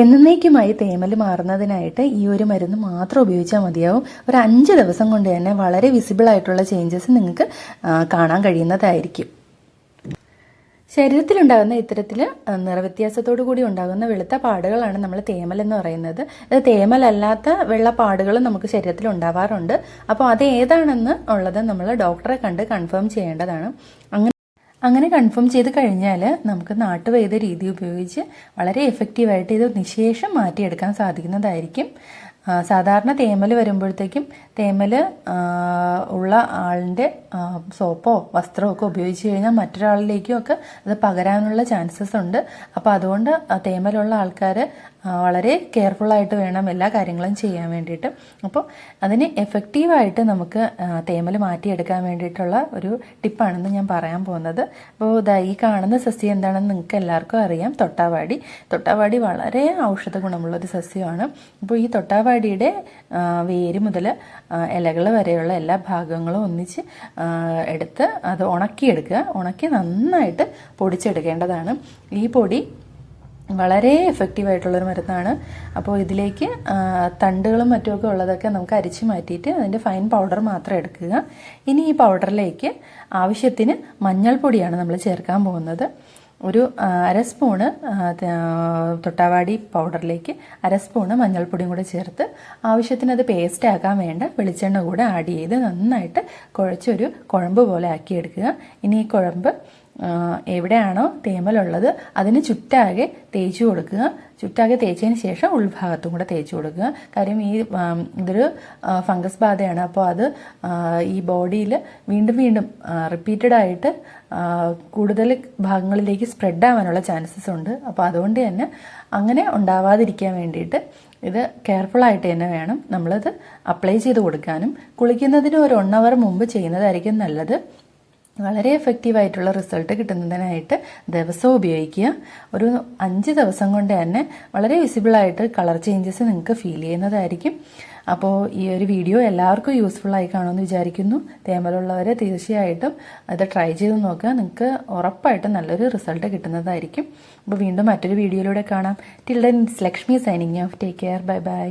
എന്നേക്കുമായി തേമൽ മാറുന്നതിനായിട്ട് ഈ ഒരു മരുന്ന് മാത്രം ഉപയോഗിച്ചാൽ മതിയാവും. ഒരു അഞ്ച് ദിവസം കൊണ്ട് തന്നെ വളരെ വിസിബിൾ ആയിട്ടുള്ള ചേഞ്ചസ് നിങ്ങൾക്ക് കാണാൻ കഴിയുന്നതായിരിക്കും. ശരീരത്തിലുണ്ടാകുന്ന ഇത്തരത്തിൽ നിറവ്യത്യാസത്തോടു കൂടി ഉണ്ടാകുന്ന വെളുത്ത പാടുകളാണ് നമ്മൾ തേമൽ എന്ന് പറയുന്നത്. ഇത് തേമലല്ലാത്ത വെള്ളപ്പാടുകളും നമുക്ക് ശരീരത്തിൽ ഉണ്ടാവാറുണ്ട്. അപ്പോൾ അത് ഏതാണെന്ന് ഉള്ളത് നമ്മൾ ഡോക്ടറെ കണ്ട് കൺഫേം ചെയ്യേണ്ടതാണ്. അങ്ങനെ അങ്ങനെ കൺഫേം ചെയ്ത് കഴിഞ്ഞാൽ നമുക്ക് നാട്ടുവൈദ്യ രീതി ഉപയോഗിച്ച് വളരെ എഫക്റ്റീവായിട്ട് ഇത് നിശേഷം മാറ്റിയെടുക്കാൻ സാധിക്കുന്നതായിരിക്കും. സാധാരണ തേമൽ വരുമ്പോഴത്തേക്കും തേമൽ ഉള്ള ആളിന്റെ സോപ്പോ വസ്ത്രമോ ഒക്കെ ഉപയോഗിച്ച് കഴിഞ്ഞാൽ മറ്റൊരാളിലേക്കും ഒക്കെ അത് പകരാനുള്ള ചാൻസസ് ഉണ്ട്. അപ്പോൾ അതുകൊണ്ട് തേമലുള്ള ആൾക്കാർ വളരെ കെയർഫുള്ളായിട്ട് വേണം എല്ലാ കാര്യങ്ങളും ചെയ്യാൻ വേണ്ടിയിട്ട്. അപ്പോൾ അതിന് എഫക്റ്റീവായിട്ട് നമുക്ക് തേമൽ മാറ്റിയെടുക്കാൻ വേണ്ടിയിട്ടുള്ള ഒരു ടിപ്പാണെന്ന് ഞാൻ പറയാൻ പോകുന്നത്. അപ്പോൾ ഈ കാണുന്ന സസ്യം എന്താണെന്ന് നിങ്ങൾക്ക് എല്ലാവർക്കും അറിയാം. തൊട്ടാവാടി. തൊട്ടാവാടി വളരെ ഔഷധ ഗുണമുള്ളൊരു സസ്യമാണ്. അപ്പോൾ ഈ തൊട്ടാവാടിയുടെ ആ, വേര് മുതൽ ഇലകൾ വരെയുള്ള എല്ലാ ഭാഗങ്ങളും ഒന്നിച്ച് എടുത്ത് അത് ഉണക്കിയെടുക്കുക. ഉണക്കി നന്നായിട്ട് പൊടിച്ചെടുക്കേണ്ടതാണ്. ഈ പൊടി വളരെ എഫക്റ്റീവ് ആയിട്ടുള്ളൊരു മരുന്നാണ്. അപ്പോൾ ഇതിലേക്ക് തണ്ടുകളും മറ്റുമൊക്കെ ഉള്ളതൊക്കെ നമുക്ക് അരിച്ച് മാറ്റിയിട്ട് അതിന്റെ ഫൈൻ പൗഡർ മാത്രം എടുക്കുക. ഇനി ഈ പൗഡറിലേക്ക് ആവശ്യത്തിന് മഞ്ഞൾപ്പൊടിയാണ് നമ്മൾ ചേർക്കാൻ പോകുന്നത്. ഒരു അര സ്പൂണ് തൊട്ടാവാടി പൗഡറിലേക്ക് അര സ്പൂണ് മഞ്ഞൾപ്പൊടിയും കൂടെ ചേർത്ത് ആവശ്യത്തിന് അത് പേസ്റ്റ് ആക്കാൻ വേണ്ട വെളിച്ചെണ്ണ കൂടെ ആഡ് ചെയ്ത് നന്നായിട്ട് കുഴച്ചൊരു കുഴമ്പ് പോലെ ആക്കിയെടുക്കുക. ഇനി ഈ കുഴമ്പ് എവിടെയാണോ തേമലുള്ളത് അതിന് ചുറ്റാകെ തേച്ച് കൊടുക്കുക. ചുറ്റാകെ തേച്ചതിന് ശേഷം ഉൾഭാഗത്തും കൂടെ തേച്ച് കൊടുക്കുക. കാര്യം ഈ ഇതൊരു ഫംഗസ് ബാധയാണ്. അപ്പോൾ അത് ഈ ബോഡിയിൽ വീണ്ടും വീണ്ടും റിപ്പീറ്റഡ് ആയിട്ട് കൂടുതൽ ഭാഗങ്ങളിലേക്ക് സ്പ്രെഡ് ആവാനുള്ള ചാൻസസ് ഉണ്ട്. അപ്പോൾ അതുകൊണ്ട് തന്നെ അങ്ങനെ ഉണ്ടാവാതിരിക്കാൻ വേണ്ടിയിട്ട് ഇത് കെയർഫുൾ ആയിട്ട് തന്നെ വേണം നമ്മളത് അപ്ലൈ ചെയ്ത് കൊടുക്കാനും. കുളിക്കുന്നതിന് ഒരു വൺ അവർ മുമ്പ് ചെയ്യുന്നതായിരിക്കും നല്ലത്. വളരെ എഫക്റ്റീവായിട്ടുള്ള റിസൾട്ട് കിട്ടുന്നതിനായിട്ട് ദിവസം ഉപയോഗിക്കുക. ഒരു അഞ്ച് ദിവസം കൊണ്ട് തന്നെ വളരെ വിസിബിൾ ആയിട്ട് കളർ ചേഞ്ചസ് നിങ്ങൾക്ക് ഫീൽ ചെയ്യുന്നതായിരിക്കും. അപ്പോൾ ഈ ഒരു വീഡിയോ എല്ലാവർക്കും യൂസ്ഫുൾ ആയി കാണുമെന്ന് വിചാരിക്കുന്നു. തേമലുള്ളവർ തീർച്ചയായിട്ടും അത് ട്രൈ ചെയ്ത് നോക്കുക. നിങ്ങൾക്ക് ഉറപ്പായിട്ടും നല്ലൊരു റിസൾട്ട് കിട്ടുന്നതായിരിക്കും. അപ്പോൾ വീണ്ടും മറ്റൊരു വീഡിയോയിലൂടെ കാണാം. Till then Lakshmi signing off take care bye bye